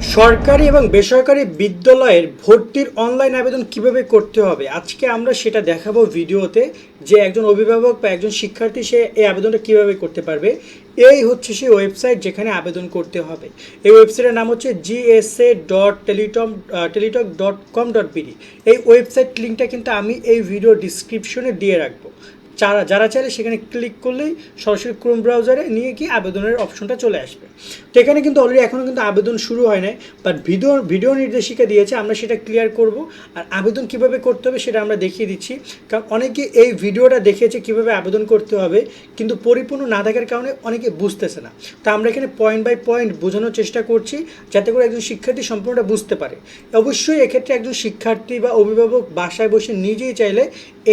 সরকারি এবং বেসরকারি বিদ্যালয়ের ভর্তির অনলাইন আবেদন কীভাবে করতে হবে? আজকে আমরা সেটা দেখাবো ভিডিওতে যে একজন অভিভাবক বা একজন শিক্ষার্থী সে এই আবেদনটা কীভাবে করতে পারবে। এই হচ্ছে সেই ওয়েবসাইট যেখানে আবেদন করতে হবে। এই ওয়েবসাইটের নাম হচ্ছে GSA dot টেলিটম Teletalk dot com dot BD এই ওয়েবসাইট লিঙ্কটা কিন্তু আমি এই ভিডিও ডিসক্রিপশনে দিয়ে রাখব। যারা যারা চাইলে সেখানে ক্লিক করলেই সরাসরি ক্রোম ব্রাউজারে নিয়ে গিয়ে আবেদনের অপশনটা চলে আসবে। তো এখানে কিন্তু অলরেডি এখনও কিন্তু আবেদন শুরু হয় নাই বাট ভিডিও ভিডিও নির্দেশিকা দিয়েছে, আমরা সেটা ক্লিয়ার করব। আর আবেদন কীভাবে করতে হবে সেটা আমরা দেখিয়ে দিচ্ছি। কারণ অনেকে এই ভিডিওটা দেখেছে কীভাবে আবেদন করতে হবে, কিন্তু পরিপূর্ণ না থাকার কারণে অনেকে বুঝতেছে না। তা আমরা এখানে পয়েন্ট বাই পয়েন্ট বোঝানোর চেষ্টা করছি, যাতে করে একজন শিক্ষার্থী সম্পূর্ণটা বুঝতে পারে। অবশ্যই এক্ষেত্রে একজন শিক্ষার্থী বা অভিভাবক বাসায় বসে নিজেই চাইলে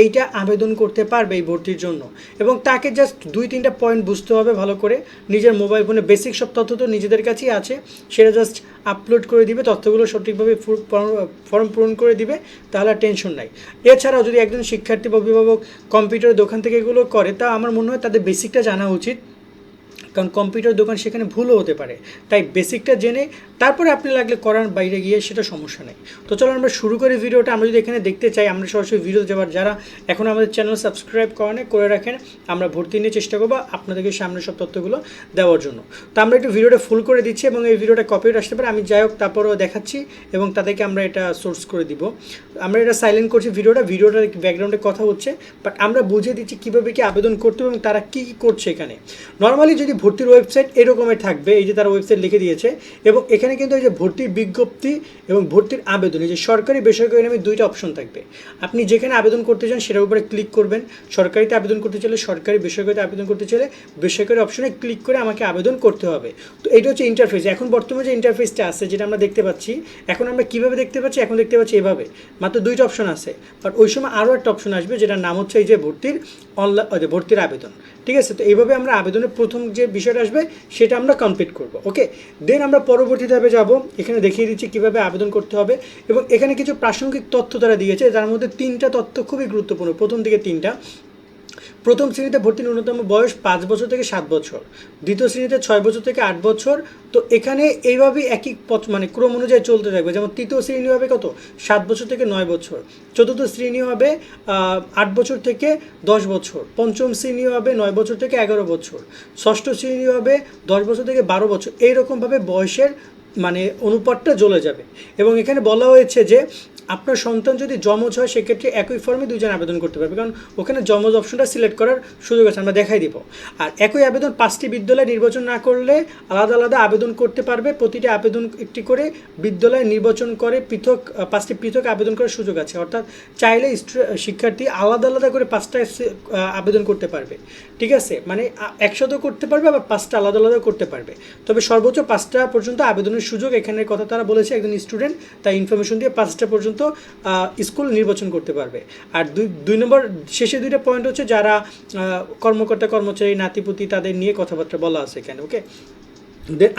এইটা আবেদন করতে পারবে এই ভর্তির জন্য। এবং তাকে জাস্ট দুই, তিনটা পয়েন্ট বুঝতে হবে ভালো করে। নিজের মোবাইল ফোনে বেসিক সব তথ্য তো নিজেদের কাছেই আছে। সেটা জাস্ট আপলোড করে দিবে, তথ্যগুলো সঠিকভাবে ফর্ম পূরণ করে দিবে, তাহলে টেনশন নাই। এছাড়াও যদি একজন শিক্ষার্থী বা অভিভাবক কম্পিউটারের দোকান থেকে এগুলো করে, তা আমার মনে হয় তাদের বেসিকটা জানা উচিত। কারণ কম্পিউটার দোকান সেখানে ভুলও হতে পারে। তাই বেসিকটা জেনে তারপরে আপনি লাগলে করার বাইরে গিয়ে সেটা সমস্যা নেই। তো চলো আমরা শুরু করি ভিডিওটা। আমরা যদি এখানে দেখতে চাই, আমরা সরাসরি ভিডিও যাবার যারা এখন আমাদের চ্যানেল সাবস্ক্রাইব করেন, করে রাখেন। আমরা ভর্তি নিয়ে চেষ্টা করব আপনাদেরকে সামনে সব তথ্যগুলো দেওয়ার জন্য। তো আমরা একটু ভিডিওটা ফুল করে দিচ্ছি এবং এই ভিডিওটা কপিরাইট আসতে পারে। আমি যাই হোক, তারপরেও দেখাচ্ছি এবং তাদেরকে আমরা এটা সোর্স করে দিব। আমরা এটা সাইলেন্ট করছি ভিডিওটা ভিডিওটার ব্যাকগ্রাউন্ডে কথা হচ্ছে বাট আমরা বুঝিয়ে দিচ্ছি কীভাবে কি আবেদন করতে হবে এবং তারা কী কী করছে এখানে। নর্মালি যদি ভর্তির ওয়েবসাইট এরকমের থাকবে, এই যে তারা ওয়েবসাইট লিখে দিয়েছে। এবং এখানে কিন্তু এই যে ভর্তির বিজ্ঞপ্তি এবং ভর্তির আবেদন, এই যে সরকারি, বেসরকারি নামে দুইটা অপশন থাকবে। আপনি যেখানে আবেদন করতে চান সেটার উপরে ক্লিক করবেন। সরকারিতে আবেদন করতে চাইলে সরকারি, বেসরকারিতে আবেদন করতে চাইলে বেসরকারি অপশনে ক্লিক করে আমাকে আবেদন করতে হবে। তো এটা হচ্ছে ইন্টারফেস এখন বর্তমানে যে ইন্টারফেসটা আছে, যেটা আমরা দেখতে পাচ্ছি, এখন আমরা কীভাবে দেখতে পাচ্ছি? এখন দেখতে পাচ্ছি এভাবে। মাত্র দুইটা অপশন আছে। বাট ওই সময় আরও একটা অপশন আসবে, যেটার নাম হচ্ছে এই যে ভর্তির অনলাইন ভর্তির আবেদন। ঠিক আছে? তো এইভাবে আমরা আবেদনের প্রথম যে বিষয়টা আসবে, সেটা আমরা কমপ্লিট করব ওকে দেন আমরা পরবর্তী ধাপে যাব। এখানে দেখিয়ে দিচ্ছি কীভাবে আবেদন করতে হবে এবং এখানে কিছু প্রাসঙ্গিক তথ্য তারা দিয়েছে। যার মধ্যে তিনটা তথ্য খুবই গুরুত্বপূর্ণ। প্রথম দিকে তিনটা। প্রথম শ্রেণীতে ভর্তির ন্যূনতম বয়স পাঁচ বছর থেকে সাত বছর। দ্বিতীয় শ্রেণীতে ছয় বছর থেকে আট বছর। তো এখানে এইভাবেই একই পথ মানে ক্রম অনুযায়ী চলতে থাকবে। যেমন তৃতীয় শ্রেণি হবে কত? সাত বছর থেকে নয় বছর। চতুর্থ শ্রেণি হবে আট বছর থেকে দশ বছর। পঞ্চম শ্রেণি হবে নয় বছর থেকে এগারো বছর। ষষ্ঠ শ্রেণি হবে দশ বছর থেকে বারো বছর। এইরকমভাবে বয়সের মানে অনুপাতটা জ্বলে যাবে। এবং এখানে বলা হয়েছে যে, আপনার সন্তান যদি জমজ হয়, সেক্ষেত্রে একই ফর্মে দুজন আবেদন করতে পারবে। কারণ ওখানে জমজ অপশনটা সিলেক্ট করার সুযোগ আছে, আমরা দেখাই দিব। আর একই আবেদন পাঁচটি বিদ্যালয় নির্বাচন না করলে আলাদা আলাদা আবেদন করতে পারবে। প্রতিটি আবেদন একটি করে বিদ্যালয় নির্বাচন করে পৃথক, পাঁচটি পৃথক আবেদন করার সুযোগ আছে। অর্থাৎ চাইলে শিক্ষার্থী আলাদা আলাদা করে পাঁচটা আবেদন করতে পারবে। ঠিক আছে? মানে একসাথেও করতে পারবে, আবার পাঁচটা আলাদা আলাদা করতে পারবে। তবে সর্বোচ্চ পাঁচটা পর্যন্ত আবেদনের সুযোগ এখানের কথা তারা বলেছে, একজন স্টুডেন্ট তাই ইনফরমেশন দিয়ে পাঁচটা পর্যন্ত স্কুল নির্বাচন করতে পারবে। আর দুই দুই নম্বর, শেষে দুইটা পয়েন্ট হচ্ছে যারা কর্মকর্তা, কর্মচারী, নাতিপুতি তাদের নিয়ে কথাবার্তা বলা আছে এখানে ওকে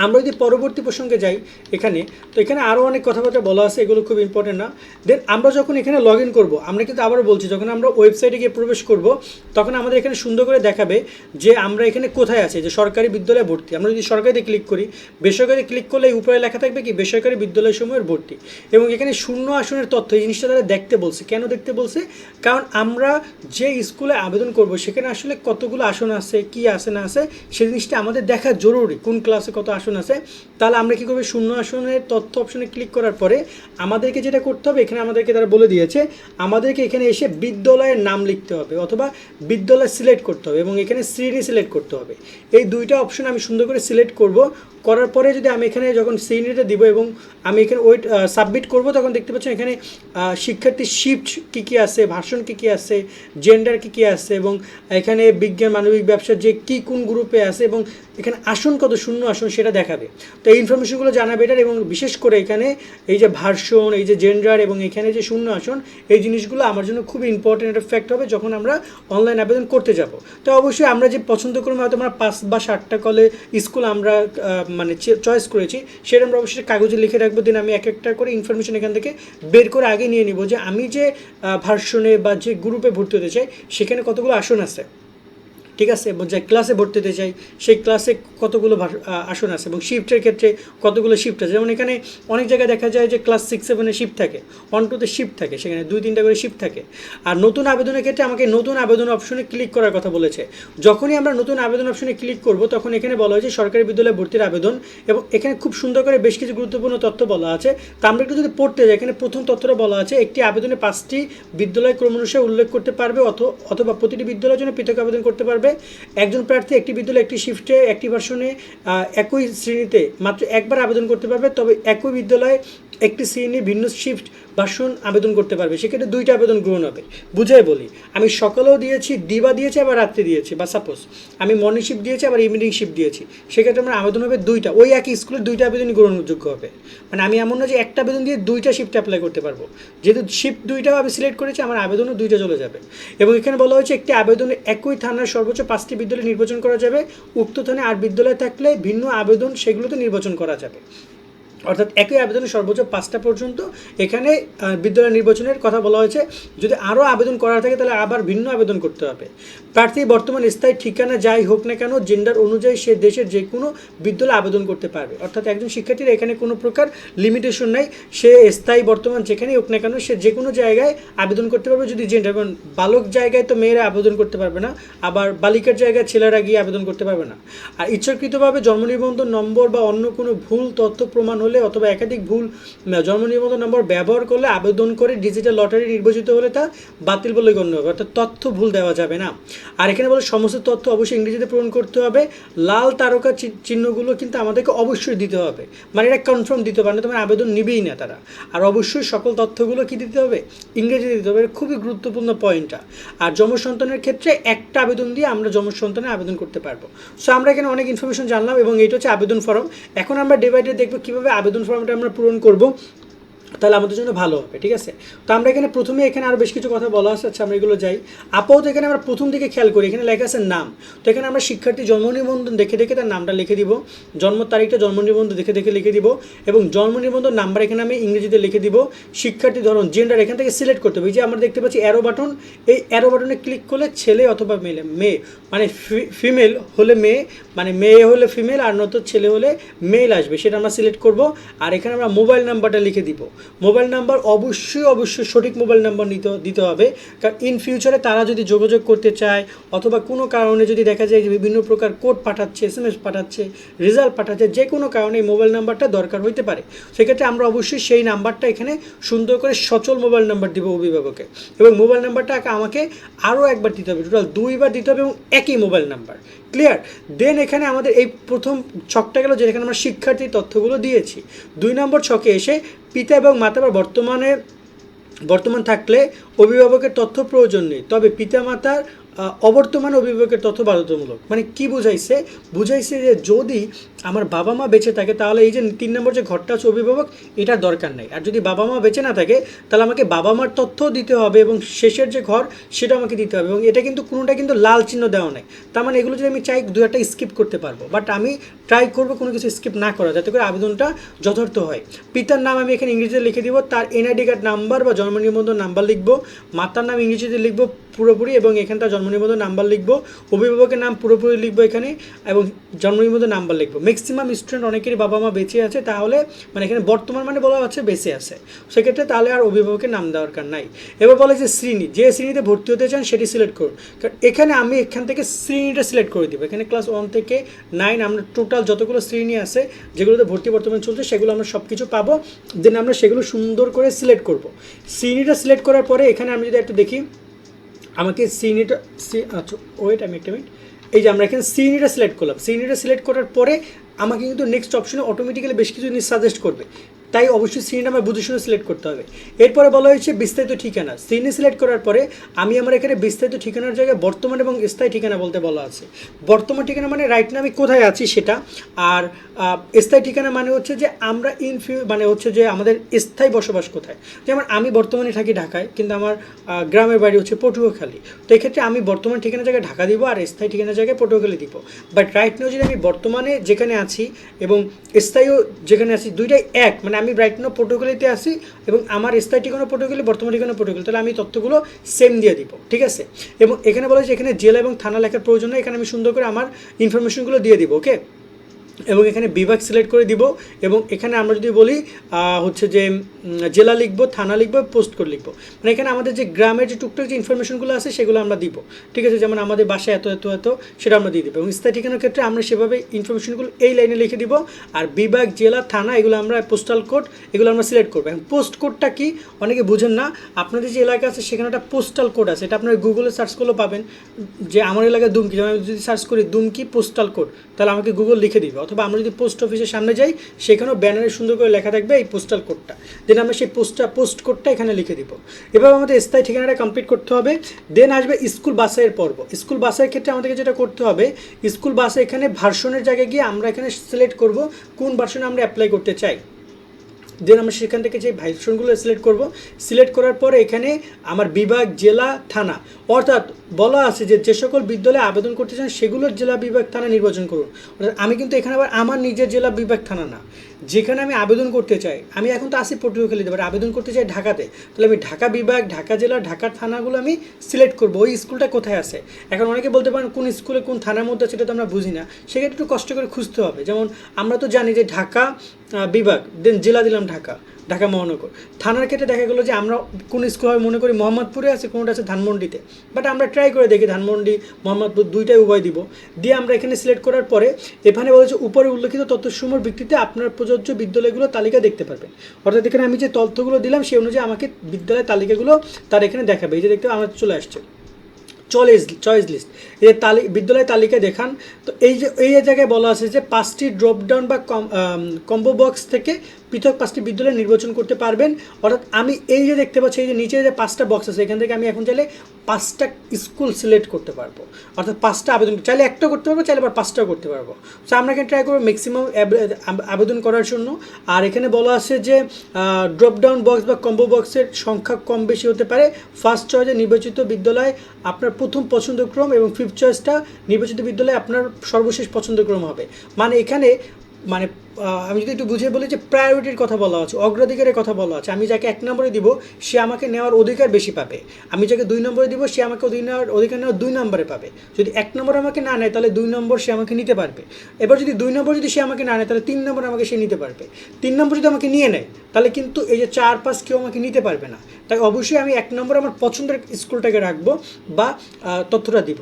আমরা যদি পরবর্তী প্রসঙ্গে যাই এখানে, তো এখানে আরও অনেক কথাবার্তা বলা আছে, এগুলো খুব ইম্পর্টেন্ট না। দেন আমরা যখন এখানে লগ ইন করব, আমরা কিন্তু আবারও বলছি, যখন আমরা ওয়েবসাইটে গিয়ে প্রবেশ করব, তখন আমাদের এখানে সুন্দর করে দেখাবে যে আমরা এখানে কোথায় আছি, যে সরকারি বিদ্যালয়ে ভর্তি। আমরা যদি সরকারিতে ক্লিক করি, বেসরকারি ক্লিক করলে উপরে লেখা থাকবে কি? বেসরকারি বিদ্যালয় বিদ্যালয়সমূহের ভর্তি। এবং এখানে শূন্য আসনের তথ্য, এই জিনিসটা তারা দেখতে বলছে। কেন দেখতে বলছে? কারণ আমরা যে স্কুলে আবেদন করব, সেখানে আসলে কতগুলো আসন আছে, কি আছে না আছে, সেই জিনিসটা আমাদের দেখা জরুরি, কোন ক্লাসে কত আসন আছে, তাহলে আমরা কী করব, শূন্য আসনের তথ্য অপশনে ক্লিক করার পরে আমাদেরকে যেটা করতে হবে, এখানে আমাদেরকে তারা বলে দিয়েছে, আমাদেরকে এখানে এসে বিদ্যালয়ের নাম লিখতে হবে অথবা বিদ্যালয় সিলেক্ট করতে হবে এবং এখানে শ্রেণি সিলেক্ট করতে হবে। এই দুইটা অপশন আমি সুন্দর করে সিলেক্ট করব, করার পরে যদি আমি এখানে যখন শ্রেণীটা দিব এবং আমি এখানে ওয়েট সাবমিট করব, তখন দেখতে পাচ্ছেন এখানে শিক্ষার্থী শিফট কী কী আছে, ভাষণ কী কী আছে জেন্ডার কী কী আছে এবং এখানে বিজ্ঞান, মানবিক ব্যবসার যে কী কোন গ্রুপে আছে এবং এখানে আসন কত? শূন্য আসন, সেটা দেখাবে। তো এই ইনফরমেশনগুলো জানা বেটার এবং বিশেষ করে এখানে এই যে ভার্সন, এই যে জেন্ডার এবং এখানে যে শূন্য আসন, এই জিনিসগুলো আমার জন্য খুব ইম্পর্টেন্ট একটা ফ্যাক্ট হবে যখন আমরা অনলাইন আবেদন করতে যাব। তো অবশ্যই আমরা যে পছন্দ করব, হয়তো আমরা পাঁচ বা সাতটা কলে স্কুল আমরা মানে চয়েস করেছি, সেটা আমরা অবশ্যই কাগজে লিখে রাখব দিন আমি এক একটা করে ইনফরমেশন এখান থেকে বের করে আগে নিয়ে নিব যে আমি যে ভার্সনে বা যে গ্রুপে ভর্তি হতে চাই, সেখানে কতগুলো আসন আছে। ঠিক আছে? এবং যে ক্লাসে ভর্তি হতে চাই, সেই ক্লাসে কতগুলো আসন আছে এবং শিফটের ক্ষেত্রে কতগুলো শিফট আছে? যেমন এখানে অনেক জায়গায় দেখা যায় যে ক্লাস সিক্স সেভেনে শিফট থাকে। ওয়ান টুতে শিফট থাকে, সেখানে দুই, তিনটা করে শিফট থাকে। আর নতুন আবেদনের ক্ষেত্রে আমাকে নতুন আবেদন অপশনে ক্লিক করার কথা বলেছে। যখনই আমরা নতুন আবেদন অপশনে ক্লিক করব, তখন এখানে বলা হয়েছে সরকারি বিদ্যালয়ে ভর্তির আবেদন এবং এখানে খুব সুন্দর করে বেশ কিছু গুরুত্বপূর্ণ তথ্য বলা আছে। তা আমরা একটু যদি পড়তে যাই, এখানে প্রথম তথ্যটা বলা আছে, একটি আবেদনে পাঁচটি বিদ্যালয় ক্রমানুসারে উল্লেখ করতে পারবে অথ- অথবা প্রতিটি বিদ্যালয়ের জন্য পৃথক আবেদন করতে পারবে। একজন প্রার্থী একটি বিদ্যালয় একটি শিফটে, একটি ভার্সনে একই শ্রেণীতে মাত্র একবার আবেদন করতে পারবে, তবে একই বিদ্যালয়ে একটি শ্রেণি ভিন্ন শিফট ভার্সন আবেদন করতে পারবে, সেক্ষেত্রে দুইটা আবেদন গ্রহণ হবে। বুঝাই বলি, আমি সকালেও দিয়েছি, দিবা দিয়েছি, আবার রাত্রে দিয়েছি, বা সাপোজ আমি মর্নিং শিফট দিয়েছি, আবার ইভিনিং শিফট দিয়েছি, সেক্ষেত্রে আমার আবেদন হবে দুইটা, ওই একই স্কুলের দুইটা আবেদনই গ্রহণযোগ্য হবে। মানে আমি এমন না যে একটা আবেদন দিয়ে দুইটা শিফট অ্যাপ্লাই করতে পারব। যেহেতু শিফট দুইটাও আমি সিলেক্ট করেছি, আমার আবেদনও দুইটা চলে যাবে। এবং এখানে বলা হয়েছে, একটি আবেদনে একই থানার সর্বোচ্চ পাঁচটি বিদ্যালয় নির্বাচন করা যাবে, উক্ত থানায় আর বিদ্যালয় থাকলে ভিন্ন আবেদন সেগুলোতে নির্বাচন করা যাবে। অর্থাৎ একই আবেদনে সর্বোচ্চ পাঁচটা পর্যন্ত এখানে বিদ্যালয় নির্বাচনের কথা বলা হয়েছে। যদি আরও আবেদন করা থাকে, তাহলে আবার ভিন্ন আবেদন করতে হবে। প্রার্থী বর্তমান স্থায়ী ঠিকানা যাই হোক না কেন জেন্ডার অনুযায়ী সে দেশের যে কোনো বিদ্যালয়ে আবেদন করতে পারবে। অর্থাৎ একজন শিক্ষার্থীর এখানে কোনো প্রকার লিমিটেশন নাই। সে স্থায়ী বর্তমান যেখানেই হোক না কেন, সে যে কোনো জায়গায় আবেদন করতে পারবে। যদি জেন্ডার এবং বালক জায়গায় তো মেয়েরা আবেদন করতে পারবে না, আবার বালিকার জায়গায় ছেলেরা গিয়ে আবেদন করতে পারবে না। আর ইচ্ছাকৃতভাবে জন্ম নিবন্ধন নম্বর বা অন্য কোনো ভুল, তথ্য, প্রমাণ হলে অথবা একাধিক ভুল জন্ম নিবন্ধন নম্বর ব্যবহার করলে আবেদন করে ডিজিটাল লটারি নির্বাচিত হলে তা বাতিল বলে গণ্য হবে। অর্থাৎ তথ্য ভুল দেওয়া যাবে না। আর এখানে বলে সমস্ত তথ্য অবশ্যই ইংরেজিতে পূরণ করতে হবে। লাল তারকা চিহ্নগুলো কিন্তু আমাদেরকে অবশ্যই দিতে হবে। মানে এটা কনফার্ম দিতে পারে না তোমার আবেদন নিবেই না তারা। আর অবশ্যই সকল তথ্যগুলো কি দিতে হবে? ইংরেজিতে দিতে হবে। এটা খুবই গুরুত্বপূর্ণ পয়েন্টটা আর সন্তানের ক্ষেত্রে একটা আবেদন দিয়ে আমরা সন্তানে আবেদন করতে পারব। সো আমরা এখানে অনেক ইনফরমেশন জানলাম এবং এটা হচ্ছে আবেদন ফর্ম এখন আমরা ডিভাইডে দেখব কীভাবে আবেদন ফর্মটা আমরা পূরণ করব। তাহলে আমাদের জন্য ভালো হবে, ঠিক আছে? তো আমরা এখানে প্রথমে এখানে আরও বেশ কিছু কথা বলা আছে আচ্ছা আমরা এগুলো যাই। আপাতত এখানে আমরা প্রথম দিকে খেয়াল করি, এখানে লেখা আছে নাম। তো এখানে আমরা শিক্ষার্থী জন্ম নিবন্ধন দেখে দেখে তার নামটা লিখে দিব, জন্ম তারিখটা জন্ম নিবন্ধন দেখে দেখে লিখে দিব, এবং জন্ম নিবন্ধন নাম্বার এখানে আমি ইংরেজিতে লিখে দিব, শিক্ষার্থী ধরন জেন্ডার এখান থেকে সিলেক্ট করতে হবে। যে আমরা দেখতে পাচ্ছি অ্যারো বাটন এই অ্যারো বাটনে ক্লিক করলে ছেলে অথবা মেলে, মেয়ে মানে ফিমেল হলে মেয়ে মানে মেয়ে হলে ফিমেল আর নত ছেলে হলে মেল আসবে, সেটা আমরা সিলেক্ট করব। আর এখানে আমরা মোবাইল নাম্বারটা লিখে দিব। মোবাইল নাম্বার অবশ্যই অবশ্যই সঠিক মোবাইল নাম্বার নিতে, দিতে হবে। কারণ ইন ফিউচারে তারা যদি যোগাযোগ করতে চায়, অথবা কোনো কারণে যদি দেখা যায় যে বিভিন্ন প্রকার কোড পাঠাচ্ছে এস এম এস পাঠাচ্ছে রেজাল্ট পাঠাচ্ছে, যে কোনো কারণে এই মোবাইল নাম্বারটা দরকার হইতে পারে। সেক্ষেত্রে আমরা অবশ্যই সেই নাম্বারটা এখানে সুন্দর করে সচল মোবাইল নাম্বার দিব অভিভাবকে এবং মোবাইল নাম্বারটা আমাকে আরও একবার দিতে হবে। টোটাল দুইবার দিতে হবে এবং একই মোবাইল নাম্বার। ক্লিয়ার দেন এখানে আমাদের এই প্রথম ছকটা গেল যেখানে আমরা শিক্ষার্থী তথ্যগুলো দিয়েছি। দুই নম্বর ছকে এসে পিতা এবং মাতা বা বর্তমানে, বর্তমান থাকলে অভিভাবকের তথ্য প্রয়োজন নেই। তবে পিতামাতার মাতার অবর্তমান অভিভাবকের তথ্য বাধ্যতামূলক। মানে কি বুঝাইছে? বুঝাইছে যে যদি আমার বাবা মা বেঁচে থাকে, তাহলে এই যে তিন নম্বর যে ঘরটা আছে অভিভাবক, এটার দরকার নেই। আর যদি বাবা মা বেঁচে না থাকে, তাহলে আমাকে বাবা মার তথ্যও দিতে হবে এবং শেষের যে ঘর সেটা আমাকে দিতে হবে এবং এটা কিন্তু কোনোটা কিন্তু লাল চিহ্ন দেওয়া নেই। তার মানে এগুলো যদি আমি চাই, দু একটা স্কিপ করতে পারব। বাট আমি ট্রাই করব কোনো কিছু স্কিপ না করা, যাতে করে আবেদনটা যথার্থ হয়। পিতার নাম আমি এখানে ইংরেজিতে লিখে দিব, তার এনআইডি কার্ড নাম্বার বা জন্ম নিবন্ধন নাম্বার লিখব, মাতার নাম ইংরেজিতে লিখব পুরোপুরি এবং এখানটা জন্ম নিবন্ধন নাম্বার লিখব, অভিভাবকের নাম পুরোপুরি লিখব এখানে, এবং জন্ম নিবন্ধন নাম্বার লিখব। ম্যাক্সিমাম স্টুডেন্ট অনেকেরই বাবা মা বেঁচে আছে, তাহলে মানে এখানে বর্তমান মানে বলা হচ্ছে বেঁচে আছে। সেক্ষেত্রে তাহলে আর অভিভাবকের নাম দেওয়ার দরকার নাই। এবার বলে যে শ্রেণি। যে শ্রেণীতে ভর্তি হতে চান সেটি সিলেক্ট করুন। কারণ এখানে আমি এখান থেকে শ্রেণীটা সিলেক্ট করে দিব। এখানে ক্লাস ওয়ান থেকে নাইন আমরা টোটাল যতগুলো শ্রেণি আছে, যেগুলোতে ভর্তি বর্তমানে চলছে, সেগুলো আমরা সব কিছু পাবো। দেন আমরা সেগুলো সুন্দর করে সিলেক্ট করব। শ্রেণীটা সিলেক্ট করার পরে এখানে আমি যদি একটু দেখি, আমাকে সি আচ্ছা ওয়েট আমি একটা মিনিট এই যে আমরা এখানে সিনিটা সিলেক্ট করলাম। সিনিটা সিলেক্ট করার পরে আমাকে কিন্তু নেক্সট অপশনে অটোমেটিক্যালি বেশ কিছু জিনিস সাজেস্ট করবে। তাই অবশ্যই সিনিটা আমার বুঝে শুনে সিলেক্ট করতে হবে। এরপরে বলা হয়েছে বিস্তারিত ঠিকানা। সিনি সিলেক্ট করার পরে আমি আমার এখানে বিস্তারিত ঠিকানার জায়গায় বর্তমান এবং স্থায়ী ঠিকানা বলতে বলা আছে। বর্তমান ঠিকানা মানে রাইট না আমি কোথায় আছি সেটা। আর স্থায়ী ঠিকানা মানে হচ্ছে যে আমরা ইন মানে হচ্ছে যে আমাদের স্থায়ী বসবাস কোথায়। যেমন আমি বর্তমানে থাকি ঢাকায়, কিন্তু আমার গ্রামের বাড়ি হচ্ছে পটুয়াখালী। তো এক্ষেত্রে আমি বর্তমান ঠিকানা জায়গায় ঢাকা দিব আর স্থায়ী ঠিকানা জায়গায় পটুয়াখালী দিব। বাট রাইট নাও যদি আমি বর্তমানে যেখানে আছি এবং স্থায়ীও যেখানে আছি, দুইটাই এক মানে আমি ব্রাইট রাইট নো প্রোটোকলিতে আসি এবং আমার স্থায়ী ঠিকানা প্রোটোকলি বর্তমান ঠিকানা প্রোটোকল তাহলে আমি তথ্যগুলো সেম দিয়ে দিব, ঠিক আছে? এবং এখানে বলা হয়েছে এখানে জেলা এবং থানা লেখার প্রয়োজন এখানে আমি সুন্দর করে আমার ইনফরমেশনগুলো দিয়ে দিব ওকে এবং এখানে বিভাগ সিলেক্ট করে দিব এবং এখানে আমরা যদি বলি হচ্ছে যে জেলা লিখব, থানা লিখব পোস্ট কোড লিখব। মানে এখানে আমাদের যে গ্রামের যে টুকটাক যে ইনফরমেশনগুলো আছে সেগুলো আমরা দিব। ঠিক আছে? যেমন আমাদের বাসায় এত এত এত, সেটা আমরা দিয়ে দিব এবং স্থায়ী ঠিকানার ক্ষেত্রে আমরা সেভাবে ইনফরমেশনগুলো এই লাইনে লিখে দিব আর বিভাগ, জেলা, থানা এগুলো আমরা পোস্টাল কোড এগুলো আমরা সিলেক্ট করব। এবং পোস্ট কোডটা কি? অনেকে বুঝেন না। আপনাদের যে এলাকা আছে সেখানে একটা পোস্টাল কোড আছে। এটা আপনার গুগলে সার্চ করলেও পাবেন। যে আমার এলাকায় দুমকি, যেমন যদি সার্চ করি দুমকি পোস্টাল কোড তাহলে আমাকে গুগল লিখে দিবে। অথবা আমরা যদি পোস্ট অফিসের সামনে যাই, সেখানেও ব্যানারে সুন্দর করে লেখা থাকবে এই পোস্টাল কোডটা দেন আমরা সেই পোস্টটা পোস্ট কোডটা এখানে লিখে দিব। এবার আমাদের স্থায়ী ঠিকানাটা কমপ্লিট করতে হবে। দেন আসবে স্কুল বাসের পর্ব। স্কুল বাসের ক্ষেত্রে আমাদেরকে যেটা করতে হবে স্কুল বাসে এখানে ভার্সনের জায়গায় গিয়ে আমরা এখানে সিলেক্ট করব কোন ভার্সনে আমরা অ্যাপ্লাই করতে চাই। দেন আমরা সেখান থেকে যে ভাইসনগুলো সিলেক্ট করব, সিলেক্ট করার পরে এখানে আমার বিভাগ, জেলা, থানা। অর্থাৎ বলা আছে যে যে সকল বিদ্যালয়ে আবেদন করতে চান, সেগুলোর জেলা, বিভাগ, থানা নির্বাচন করুন। আমি কিন্তু এখানে আবার আমার নিজের জেলা, বিভাগ, থানা না। যেখানে আমি আবেদন করতে চাই, আমি এখন তো আসি পটুয়াখালীতে দেবার আবেদন করতে চাই ঢাকাতে। তাহলে আমি ঢাকা বিভাগ, ঢাকা জেলা, ঢাকার থানাগুলো আমি সিলেক্ট করব। ওই স্কুলটা কোথায় আছে? এখন অনেকে বলতে পারেন, কোন স্কুলে কোন থানার মধ্যে সেটা তো আমরা বুঝি না। সেক্ষেত্রে একটু কষ্ট করে খুঁজতে হবে। যেমন আমরা তো জানি যে ঢাকা বিভাগ দেন জেলা দিলাম ঢাকা। ঢাকা মহানগর। থানার ক্ষেত্রে দেখা গেলো যে আমরা কোন স্কুল হয় মনে করি মোহাম্মদপুরে আছে, কোনোটা আছে ধানমন্ডিতে। বাট আমরা ট্রাই করে দেখি ধানমন্ডি, মোহাম্মদপুর দুইটাই উভয় দিব। দিয়ে আমরা এখানে সিলেক্ট করার পরে এখানে বলেছে উপরে উল্লেখিত তথ্যসমূহের ভিত্তিতে আপনার প্রযোজ্য বিদ্যালয়গুলো তালিকা দেখতে পারবেন। অর্থাৎ এখানে আমি যে তথ্যগুলো দিলাম সেই অনুযায়ী আমাকে বিদ্যালয়ের তালিকাগুলো তার এখানে দেখাবে। এই যে দেখতে আমার চলে আসছে। চয়েস চয়েস লিস্ট এই যে তালি, বিদ্যালয় তালিকা দেখান। তো এই যে, এই জায়গায় বলা আছে যে পাঁচটি ড্রপডাউন বা কম্বো বক্স থেকে পৃথক পাঁচটি বিদ্যালয় নির্বাচন করতে পারবেন। অর্থাৎ আমি এই যে দেখতে পাচ্ছি, এই যে নিচে যে পাঁচটা বক্স আছে, এখান থেকে আমি এখন চাইলে পাঁচটা স্কুল সিলেক্ট করতে পারব। অর্থাৎ পাঁচটা আবেদন চাইলে একটা করতে পারব, চাইলে আবার পাঁচটাও করতে পারব। সো আমরা এখানে ট্রাই করব ম্যাক্সিমাম আবেদন করার জন্য। আর এখানে বলা আছে যে ড্রপডাউন বক্স বা কম্বো বক্সের সংখ্যা কম বেশি হতে পারে। ফার্স্ট চয়েসে নির্বাচিত বিদ্যালয় আপনার প্রথম পছন্দক্রম এবং ফিফথ চয়েসটা নির্বাচিত বিদ্যালয়ে আপনার সর্বশেষ পছন্দক্রম হবে। মানে এখানে মানে আমি যদি একটু বুঝিয়ে বলি যে প্রায়োরিটির কথা বলা আছে, অগ্রাধিকারের কথা বলা আছে, আমি যাকে এক নম্বরে দিব, সে আমাকে নেওয়ার অধিকার বেশি পাবে। আমি যাকে দুই নম্বরে দিব, সে আমাকে নেওয়ার অধিকার নেওয়ার দুই নম্বরে পাবে। যদি এক নম্বর আমাকে না নেয়, তাহলে দুই নম্বর সে আমাকে নিতে পারবে। এবার যদি দুই নম্বর যদি সে আমাকে না নেয়, তাহলে তিন নম্বর আমাকে সে নিতে পারবে। তিন নম্বর যদি আমাকে নিয়ে নেয়, তাহলে কিন্তু এই যে চার পাঁচ কেউ আমাকে নিতে পারবে না। তাই অবশ্যই আমি এক নম্বর আমার পছন্দের স্কুলটাকে রাখব বা তথ্যটা দিব।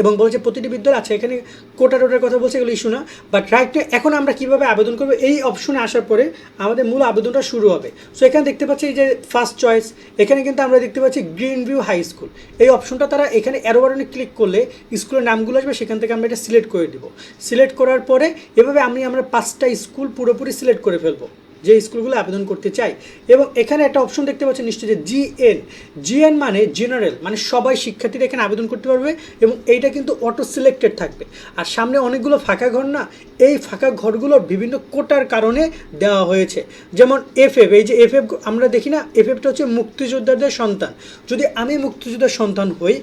এবং বলছে প্রতিটি বিদ্যালয় আছে এখানে কোটা টোটার কথা বলছে, এগুলো ইস্যু না বাট রাইট এখন আমরা কীভাবে আবেদন করব? এই অপশনে আসার পরে আমাদের মূল আবেদনটা শুরু হবে। সো এখানে দেখতে পাচ্ছি এই যে ফার্স্ট চয়েস এখানে কিন্তু আমরা দেখতে পাচ্ছি গ্রিন ভিউ হাই স্কুল এই অপশনটা তারা এখানে অ্যারো বাটনে ক্লিক করলে স্কুলের নামগুলো আসবে, সেখান থেকে আমরা এটা সিলেক্ট করে দিব। সিলেক্ট করার পরে এভাবে আমি, আমরা পাঁচটা স্কুল পুরোপুরি সিলেক্ট করে ফেলব। যে স্কুলগুলো আবেদন করতে চাই। এবং এখানে একটা অপশন দেখতে পাচ্ছেন নিশ্চয়ই যে জিএন জিএন মানে জেনারেল মানে সবাই শিক্ষার্থীরা এখানে আবেদন করতে পারবে এবং এইটা কিন্তু অটো সিলেক্টেড থাকবে। আর সামনে অনেকগুলো ফাঁকা ঘর না, এই ফাঁকা ঘরগুলো বিভিন্ন কোটার কারণে দেওয়া হয়েছে। যেমন এফ এফ এই যে এফ এফ আমরা দেখি না এফ এফটা হচ্ছে মুক্তিযোদ্ধাদের সন্তান। যদি আমি মুক্তিযোদ্ধার সন্তান হই,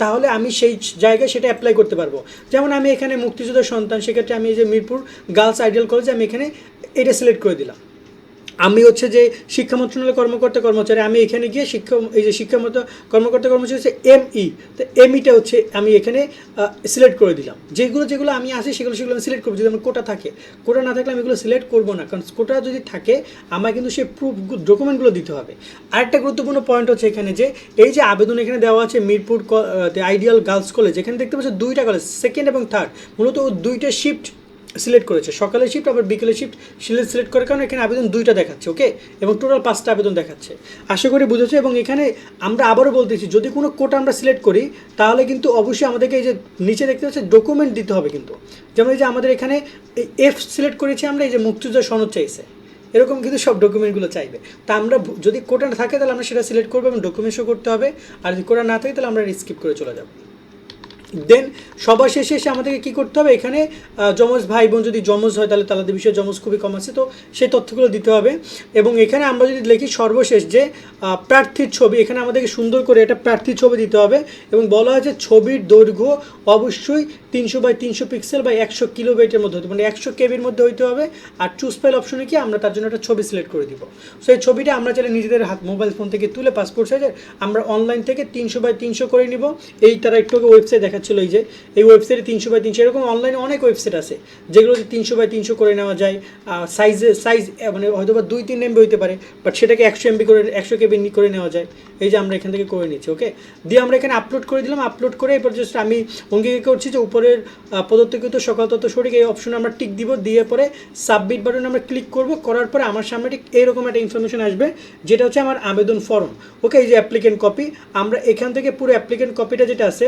তাহলে আমি সেই জায়গায় সেটা অ্যাপ্লাই করতে পারব। যেমন আমি এখানে মুক্তিযোদ্ধার সন্তান, সেক্ষেত্রে আমি এই যে মিরপুর গার্লস আইডিয়াল কলেজে আমি এখানে এটা সিলেক্ট করে দিলাম। আমি হচ্ছে যে শিক্ষা মন্ত্রণালয়ের কর্মকর্তা কর্মচারী, আমি এখানে গিয়ে শিক্ষা, এই যে শিক্ষা কর্মকর্তা কর্মচারী হচ্ছে এমই তো এমইটা হচ্ছে আমি এখানে সিলেক্ট করে দিলাম। যেগুলো যেগুলো আমি আসি, সেগুলো সেগুলো আমি সিলেক্ট করব। যদি আমার কোটা থাকে কোটা না থাকলে আমি এগুলো সিলেক্ট করব না। কারণ কোটা যদি থাকে আমার কিন্তু সেই প্রুফ ডকুমেন্টগুলো দিতে হবে। আরেকটা গুরুত্বপূর্ণ পয়েন্ট হচ্ছে এখানে যে, এই যে আবেদন এখানে দেওয়া আছে মিরপুর আইডিয়াল গার্লস কলেজ এখানে দেখতে পাচ্ছি দুইটা কলেজ সেকেন্ড এবং থার্ড মূলত দুইটা শিফট সিলেক্ট করেছে। সকালে শিফট আবার বিকেলে শিফট সিলেক্ট সিলেক্ট করার কারণে এখানে আবেদন দুইটা দেখাচ্ছে ওকে এবং টোটাল পাঁচটা আবেদন দেখাচ্ছে। আশা করি বুঝেছ, এবং এখানে আমরা আবারও বলতেছি, যদি কোনো কোটা আমরা সিলেক্ট করি, তাহলে কিন্তু অবশ্যই আমাদেরকে এই যে নিচে দেখতে পাচ্ছি ডকুমেন্ট দিতে হবে কিন্তু। যেমন এই যে আমাদের এখানে এফ সিলেক্ট করেছি আমরা, এই যে মুক্তিযোদ্ধা সনদ চাইছে। এরকম কিন্তু সব ডকুমেন্টগুলো চাইবে। তা আমরা যদি কোটা থাকে, তাহলে আমরা সেটা সিলেক্ট করব এবং ডকুমেন্টসও করতে হবে। আর যদি কোটা না থাকে, তাহলে আমরা স্কিপ করে চলে যাব। দেন সবার শেষে এসে আমাদেরকে কী করতে হবে? এখানে যমজ ভাই বোন যদি যমজ হয়, তাহলে তাদের বিষয়ে যমজ খুবই কম আছে, তো সেই তথ্যগুলো দিতে হবে। এবং এখানে আমরা যদি লিখি সর্বশেষ যে প্রার্থীর ছবি, এখানে আমাদেরকে সুন্দর করে এটা প্রার্থীর ছবি দিতে হবে। এবং বলা হয়েছে ছবির দৈর্ঘ্য অবশ্যই তিনশো বাই তিনশো পিক্সেল বা একশো কিলোবাইটের মধ্যে হতে মানে একশো কেবির মধ্যে হইতে হবে। আর চুজ ফাইল অপশনে কি? আমরা তার জন্য একটা ছবি সিলেক্ট করে দিব। সো এই ছবিটা আমরা চাইলে নিজেদের হাত মোবাইল ফোন থেকে তুলে পাসপোর্ট সাইজের আমরা অনলাইন থেকে তিনশো বাই তিনশো করে নিব। এই তারা একটু ওয়েবসাইট দেখাচ্ছিল এই যে, এই ওয়েবসাইটে তিনশো বাই তিনশো, এরকম অনলাইনে অনেক ওয়েবসাইট আছে, যেগুলো তিনশো বাই তিনশো করে নেওয়া যায় সাইজে সাইজ মানে হয়তো বা দুই, তিন এমবি হতে পারে বাট সেটাকে একশো এমবি করে, একশো কেবি করে নেওয়া যায়। এই যে আমরা এখান থেকে করে নিচ্ছি ওকে দিয়ে আমরা এখানে আপলোড করে দিলাম আপলোড করে এরপর জাস্ট আমি অঙ্গীকার করছি যে উপরের পদত্যাগিত সকল তথ্য সঠিক এই অপশনে আমরা টিক দিব, দিয়ে পরে সাবমিট বাটনে আমরা ক্লিক করব, করার পরে আমার সামনে ঠিক এরকম একটা ইনফরমেশন আসবে, যেটা হচ্ছে আমার আবেদন ফর্ম ওকে এই যে অ্যাপ্লিকেন্ট কপি আমরা এখান থেকে পুরো অ্যাপ্লিকেন্ট কপিটা যেটা আছে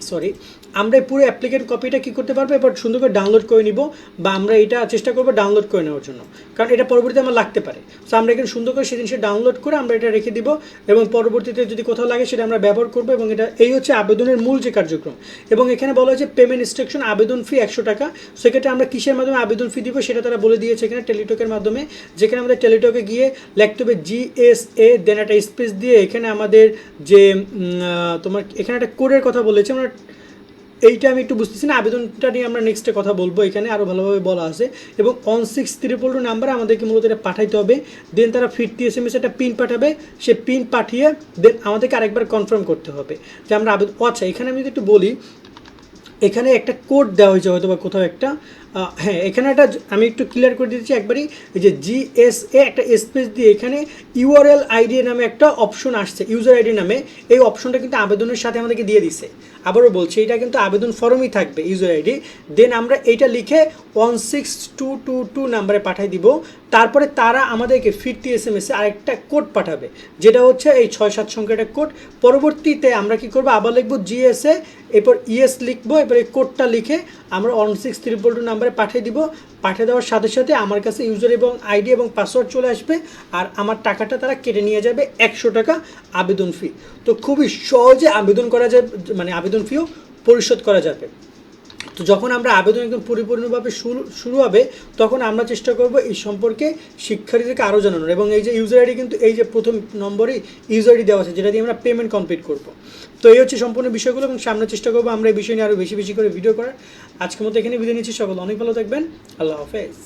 sorry. আমরা পুরো অ্যাপ্লিকেন্ট কপিটা কী করতে পারব? এবার সুন্দর করে ডাউনলোড করে নিব বা আমরা এটা চেষ্টা করব ডাউনলোড করে নেওয়ার জন্য। কারণ এটা পরবর্তীতে আমার লাগতে পারে। সো আমরা এখানে সুন্দর করে সেই জিনিসটা ডাউনলোড করে আমরা এটা রেখে দিব এবং পরবর্তীতে যদি কোথাও লাগে সেটা আমরা ব্যবহার করব এবং এটা, এই হচ্ছে আবেদনের মূল যে কার্যক্রম। এবং এখানে বলা হয়েছে পেমেন্ট ইনস্ট্রাকশন আবেদন ফি একশো টাকা। সেক্ষেত্রে আমরা কিসের মাধ্যমে আবেদন ফি দিব সেটা তারা বলে দিয়েছে এখানে টেলিটকের মাধ্যমে। যেখানে আমাদের টেলিটকে গিয়ে লিখতে হবে জিএসএ দেন একটা স্পেস দিয়ে এখানে আমাদের যে তোমার এখানে একটা কোডের কথা বলেছে। আমরা এইটা আমি একটু বুঝতেছি না, আবেদনটা নিয়ে আমরা নেক্সটে কথা বলব, এখানে আরও ভালোভাবে বলা আছে। এবং one six triple two number আমাদেরকে মূলত এটা পাঠাইতে হবে দেন তারা ফিরতি এস এম এস একটা পিন পাঠাবে, সে পিন পাঠিয়ে দেন আমাদেরকে আরেকবার কনফার্ম করতে হবে যে আমরা আবেদন আচ্ছা এখানে আমি যদি একটু বলি এখানে একটা কোড দেওয়া হয়েছে হয়তো বা কোথাও একটা। হ্যাঁ এখানে একটা আমি একটু ক্লিয়ার করে দিচ্ছি একবারই যে জিএসএ একটা স্পেস দিয়ে এখানে ইউআরএল আইডি নামে একটা অপশন আসছে ইউজার আইডি নামে। এই অপশনটা কিন্তু আবেদনের সাথে আমাদেরকে দিয়ে দিছে। আবারও বলছি, এটা কিন্তু আবেদন ফর্মই থাকবে ইউজার আইডি দেন আমরা এইটা লিখে one six two two two নাম্বারে পাঠাই দিব। তারপরে তারা আমাদেরকে ফিরতি এস এম এসে আরেকটা কোড পাঠাবে, যেটা হচ্ছে এই ছয় সাত সংখ্যার একটা কোড পরবর্তীতে আমরা কি করব? আবার লিখব জিএসএ এরপর ইএস লিখব, এরপর এই কোডটা লিখে আমরা ওয়ান সিক্স ত্রিপল টু নাম্বারে পাঠিয়ে দিব। পাঠিয়ে দেওয়ার সাথে সাথে আমার কাছে ইউজার এবং আইডি এবং পাসওয়ার্ড চলে আসবে আর আমার টাকাটা তারা কেটে নিয়ে যাবে একশো টাকা আবেদন ফি তো খুবই সহজে আবেদন করা যায় মানে আবেদন ফিও পরিশোধ করা যাবে। তো যখন আমরা আবেদন একদম পরিপূর্ণভাবে শুরু শুরু হবে, তখন আমরা চেষ্টা করব এই সম্পর্কে শিক্ষার্থীদেরকে আরও জানানোর। এবং এই যে ইউজার আইডি কিন্তু এই যে প্রথম নম্বরেই ইউজার আইডি দেওয়া আছে, যেটা দিয়ে আমরা পেমেন্ট কমপ্লিট করব। তো এই হচ্ছে সম্পূর্ণ বিষয়গুলো এবং সামনে চেষ্টা করব আমরা এই বিষয় নিয়ে আরও বেশি বেশি করে ভিডিও করার। আজকের মতো এখানে বিদায় নিচ্ছি। সকল অনেক ভালো থাকবেন। আল্লাহ হাফেজ।